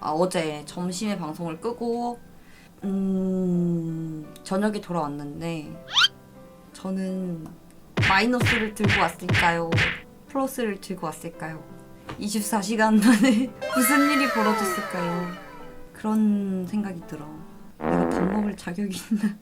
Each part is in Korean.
아, 어제 점심에 방송을 끄고 음, 저녁에 돌아왔는데 저는 마이너스를 들고 왔을까요? 플러스를 들고 왔을까요? 24시간 만에 무슨 일이 벌어졌을까요? 그런 생각이 들어. 내가 밥 먹을 자격이 있나?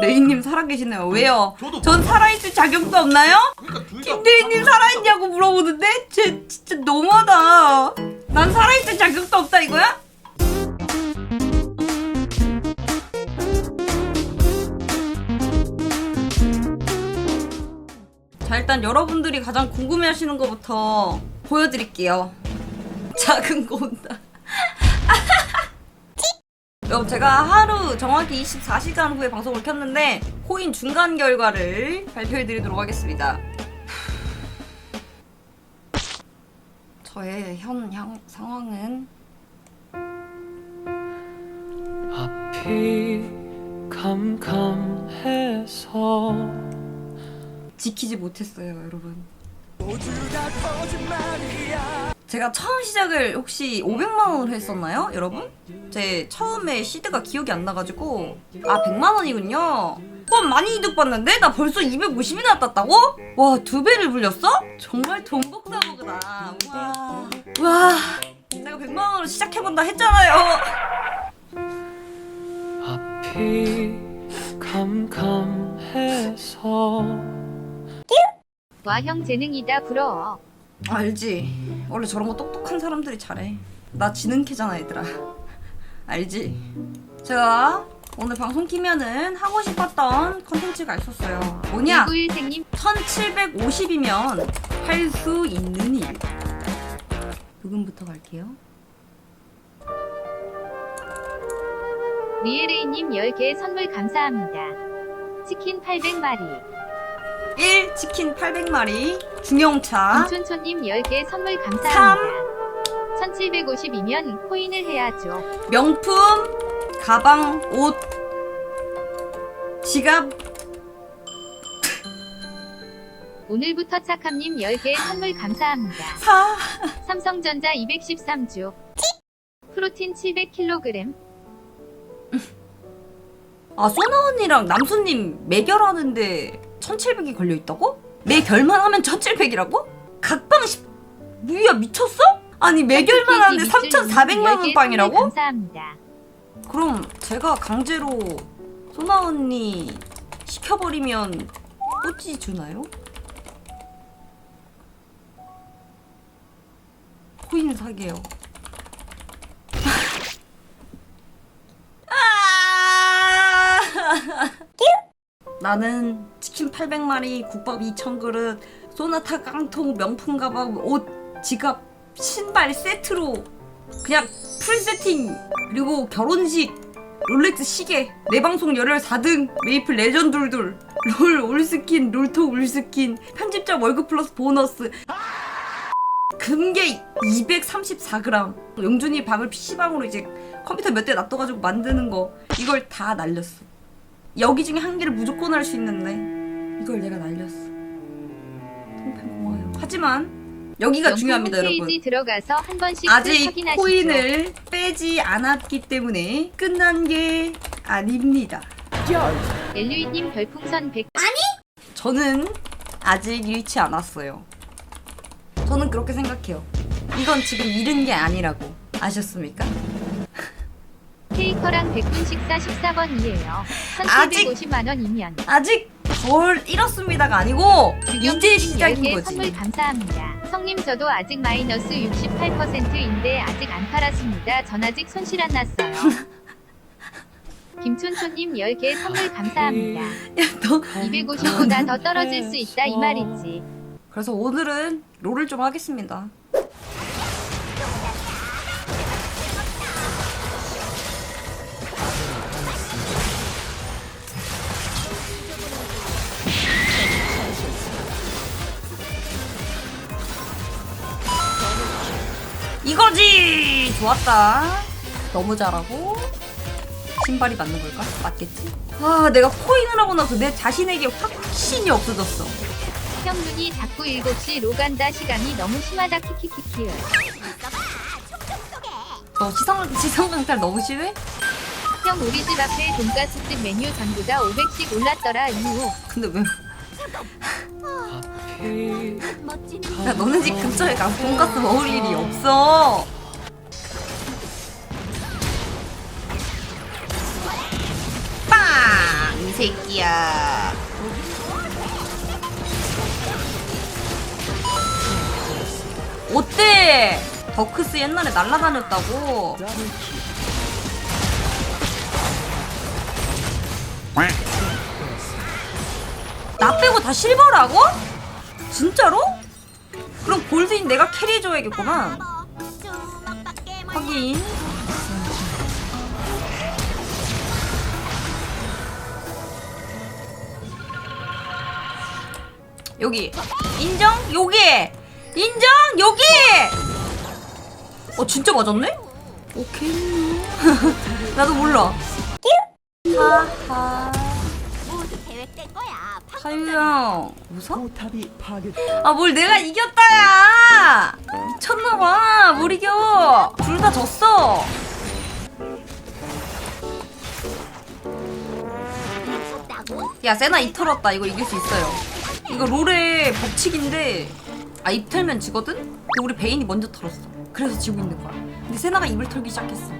레이님 살아계시네요. 왜요? 저도 전 살아있을 자격도 없나요? 그러니까 둘다 김대희님 살아있냐고 물어보는데? 쟤 진짜 너무하다. 난 살아있을 자격도 없다 이거야? 자 일단 여러분들이 가장 궁금해하시는 것부터 보여드릴게요. 작은 거 온다. 여러분 제가 하루 정확히 24시간 후에 방송을 켰는데 코인 중간 결과를 발표해 드리도록 하겠습니다. 저의 현 향, 상황은 앞이 캄캄해서 지키지 못했어요, 여러분. 제가 처음 시작을 혹시 500만 원으로 했었나요, 여러분? 제 처음에 시드가 기억이 안 나가지고 아 100만 원이군요. 그럼 많이 이득 봤는데 나 벌써 250이나 땄다고? 와 두 배를 불렸어? 정말 돈 복사보구나. 와, 와, 내가 100만 원으로 시작해본다 했잖아요. 앞이 캄캄해서 와형 재능이다 부러워. 알지. 원래 저런 거 똑똑한 사람들이 잘해. 나 지능캐잖아, 얘들아. 알지? 제가 오늘 방송 키면은 하고 싶었던 컨텐츠가 있었어요. 뭐냐? 구일생님 1750이면 할 수 있는 일. 부금부터 갈게요. 리에레이님 10개 선물 감사합니다. 치킨 800마리. 1. 치킨 800마리. 중형차. 김촌초님 10개 선물 감사합니다. 1750이면 코인을 해야죠. 명품. 가방, 옷. 지갑. 오늘부터 착함님 10개 선물 감사합니다. 4. 삼성전자 213주. 프로틴 700kg. 아, 소나 언니랑 남수님 매결하는데 1700이 걸려있다고? 매 결만 하면 1700이라고? 각방 10... 뭐야 미쳤어? 아니 매 결만 하는데 3400만 원 빵이라고? 감사합니다. 그럼 제가 강제로 소나 언니 시켜버리면 꼬지 주나요? 코인 사게요. 아! 나는 치킨 800마리, 국밥 2000그릇, 소나타 깡통, 명품 가방, 옷, 지갑, 신발 세트로 그냥 풀 세팅 그리고 결혼식 롤렉스 시계 내 방송 열혈 4등 메이플 레전드돌 롤 올스킨 롤토 올스킨 편집자 월급 플러스 보너스. 금괴 234g 용준이 방을 PC방으로 이제 컴퓨터 몇 대 놔둬가지고 만드는 거 이걸 다 날렸어 여기 중에 한 개를 무조건 할 수 있는데 이걸 내가 날렸어 통팬 고마워요 하지만 여기가 중요합니다 여러분 들어가서 한 번씩 아직 확인하시죠. 코인을 빼지 않았기 때문에 끝난 게 아닙니다. 엘류이님 별풍선 100. 저는 아직 잃지 않았어요. 저는 그렇게 생각해요. 이건 지금 잃은 게 아니라고 아셨습니까? 케이커랑 백분 식사 14번이에요. 아직- 1750만 원 이면. 아직 덜 잃었습니다가 아니고 이제 시작인 10개 거지. 선물 감사합니다. 성님 저도 아직 마이너스 68%인데 아직 안 팔았습니다. 전 아직 손실 안 났어요. 김촌초님 10개 선물 감사합니다. 야, 너 250보다 더 떨어질 수 있다 이 말이지. 그래서 오늘은 롤을 좀 하겠습니다. 좋았다. 너무 잘하고. 신발이 맞는 걸까? 맞겠지? 아, 내가 코인을 하고 나서 내 자신에게 확신이 없어졌어. 형 눈이 자꾸 7시 로 간다 시간이 너무 심하다 키키키키. 너 시성 시성 강탈 너무 심해? 형 우리 집 앞에 돈가스집 메뉴 전부 다 500씩 올랐더라 이후 근데 왜? 야 너네 집 근처에 가서 돈가스 먹을 일이 없어. 새끼야. 어때? 더크스 옛날에 날라다녔다고. 나 빼고 다 실버라고? 진짜로? 그럼 골드인 내가 캐리해줘야겠구만. 확인. 여기 인정? 여기 인정? 여기. 어 진짜 맞았네? 오케이. 나도 몰라. 하하. 사유형 웃어? 포탑이 파괴. 아 뭘 내가 이겼다야 미쳤나봐 뭘 이겨 둘 다 졌어? 야 세나 입 털었다 이거 이길 수 있어요 이거 롤의 법칙인데 아 입 털면 지거든? 근데 우리 베인이 먼저 털었어 그래서 지고 있는 거야 근데 세나가 입을 털기 시작했어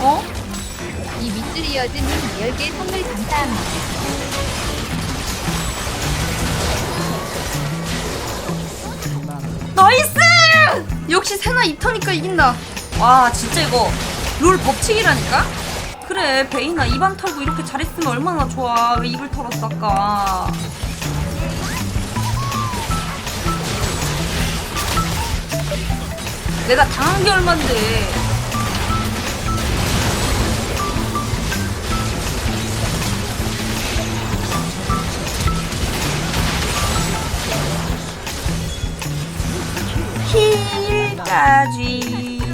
어? 이 이어진 10개 선물 감사합니다. 역시 세나 입 터니까 이긴다. 와 진짜 이거 롤 법칙이라니까? 그래 베이나 입안 털고 이렇게 잘했으면 얼마나 좋아. 왜 입을 털었어 아까? 내가 당한 게 얼만데.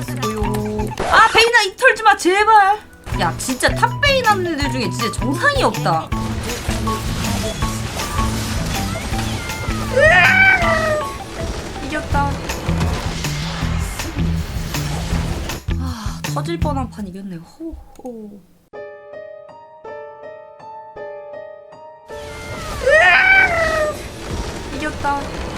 소요. 아 베이나 입 털지 마 제발. 야 진짜 탑 애들 중에 진짜 정상이 없다. 이겼다. 아 터질 뻔한 판 이겼네. 호호. 이겼다.